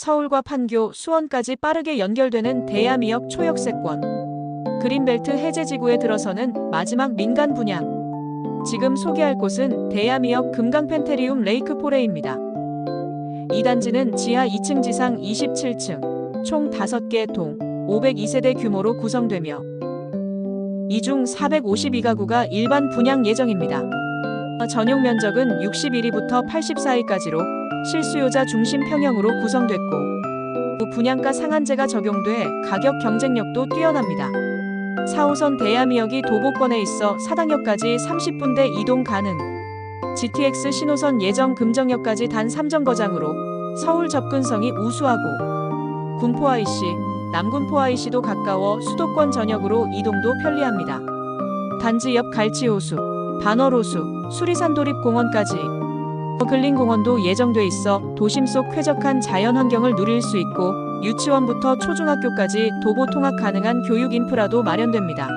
서울과 판교, 수원까지 빠르게 연결되는 대야미역 초역세권. 그린벨트 해제지구에 들어서는 마지막 민간 분양. 지금 소개할 곳은 대야미역 금강펜테리움 레이크포레입니다. 이 단지는 지하 2층 지상 27층, 총 5개 동, 502세대 규모로 구성되며 이 중 452가구가 일반 분양 예정입니다. 전용 면적은 61위부터 84위까지로 실수요자 중심 평형으로 구성됐고 분양가 상한제가 적용돼 가격 경쟁력도 뛰어납니다. 4호선 대야미역이 도보권에 있어 사당역까지 30분대 이동 가능. GTX 신호선 예정 금정역까지 단 3정거장으로 서울 접근성이 우수하고 군포 IC, 남군포 IC도 가까워 수도권 전역으로 이동도 편리합니다. 단지 옆 갈치호수, 반월호수, 수리산 도립공원까지 근린공원도 예정돼 있어 도심 속 쾌적한 자연 환경을 누릴 수 있고 유치원부터 초중학교까지 도보 통학 가능한 교육 인프라도 마련됩니다.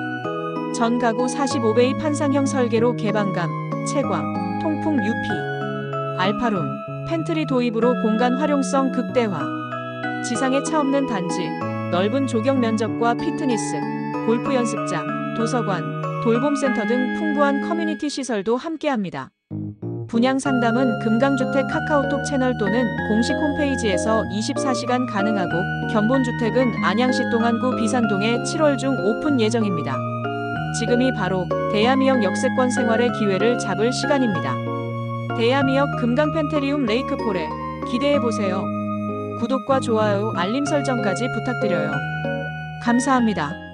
전 가구 45배의 판상형 설계로 개방감, 채광, 통풍 유피, 알파룸, 팬트리 도입으로 공간 활용성 극대화. 지상에 차 없는 단지, 넓은 조경 면적과 피트니스, 골프 연습장, 도서관, 돌봄센터 등 풍부한 커뮤니티 시설도 함께합니다. 분양 상담은 금강주택 카카오톡 채널 또는 공식 홈페이지에서 24시간 가능하고 견본주택은 안양시 동안구 비산동에 7월 중 오픈 예정입니다. 지금이 바로 대야미역 역세권 생활의 기회를 잡을 시간입니다. 대야미역 금강 펜테리움 레이크폴에 기대해보세요. 구독과 좋아요, 알림 설정까지 부탁드려요. 감사합니다.